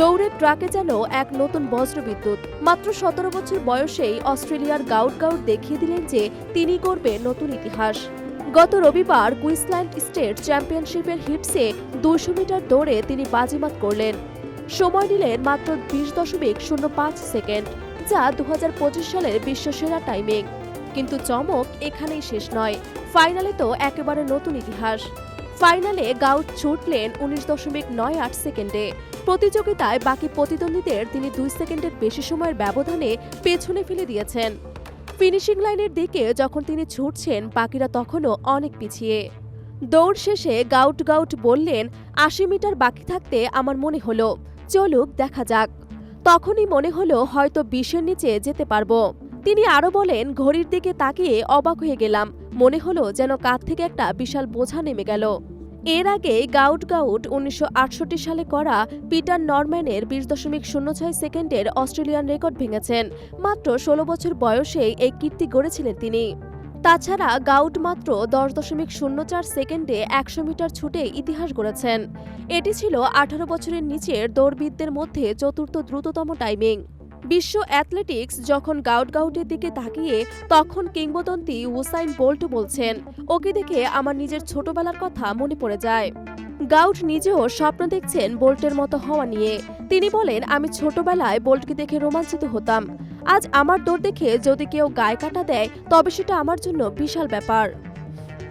দৌড়ে ট্রাকে যেন এক নতুন বজ্রবিদ্যুৎ। মাত্র সতেরো বছর বয়সেই অস্ট্রেলিয়ার গাউট গাউট দেখিয়ে দিলেন যে তিনি করবে নতুন ইতিহাস। গত রবিবার কুইন্সল্যান্ড স্টেট চ্যাম্পিয়নশিপের হিটসে দুশো মিটার দৌড়ে তিনি বাজিমাত করলেন। সময় নিলেন মাত্র বিশ দশমিক শূন্য পাঁচ সেকেন্ড, যা দু হাজার পঁচিশ সালের বিশ্বসেরা টাইমিং। কিন্তু চমক এখানেই শেষ নয়। ফাইনালে তো একেবারে নতুন ইতিহাস। ফাইনালে গাউট ছুটলেন উনিশ দশমিক নয় আট সেকেন্ডে। প্রতিযোগিতায় বাকি প্রতিদ্বন্দ্বীদের তিনি দুই সেকেন্ডের বেশি সময়ের ব্যবধানে পেছনে ফেলে দিয়েছেন। ফিনিশিং লাইনের দিকে যখন তিনি ছুটছেন, বাকিরা তখনও অনেক পিছিয়ে। দৌড় শেষে গাউট গাউট বললেন, আশি মিটার বাকি থাকতে আমার মনে হলো, চলুক, দেখা যাক। তখনই মনে হলো, হয়তো বিশের নিচে যেতে পারব। তিনি আরও বলেন, ঘড়ির দিকে তাকিয়ে অবাক হয়ে গেলাম। মনে হলো যেন কাঁধ থেকে একটা বিশাল বোঝা নেমে গেল। এর আগে গাউট গাউট উনিশশো আটষট্টি সালে করা পিটার নরম্যানের বিশ দশমিক শূন্য ছয় সেকেন্ডের অস্ট্রেলিয়ান রেকর্ড ভেঙেছেন। মাত্র ষোলো বছর বয়সেই এই কীর্তি গড়েছিলেন তিনি। তাছাড়া গাউট মাত্র দশ দশমিক শূন্য চার সেকেন্ডে একশো মিটার ছুটে ইতিহাস গড়েছেন। এটি ছিল আঠারো বছরের নিচের দৌড়বিদদের মধ্যে চতুর্থ দ্রুততম টাইমিং বিশ্ব অ্যাথলেটিক্স যখন গাউট গাউটের দিকে তাকিয়ে তখন কিংবদন্তি উসাইন বোল্ট বলছেন, ওকে দেখে আমার নিজের ছোটবেলার কথা মনে পড়ে যায়। গাউট নিজেও স্বপ্ন দেখছেন বোল্টের মতো হওয়া নিয়ে। তিনি বলেন, আমি ছোটবেলায় বোল্টকে দেখে রোমাঞ্চিত হতাম। আজ আমার দৌড় দেখে যদি কেউ গায়ে কাটা দেয়, তবে সেটা আমার জন্য বিশাল ব্যাপার।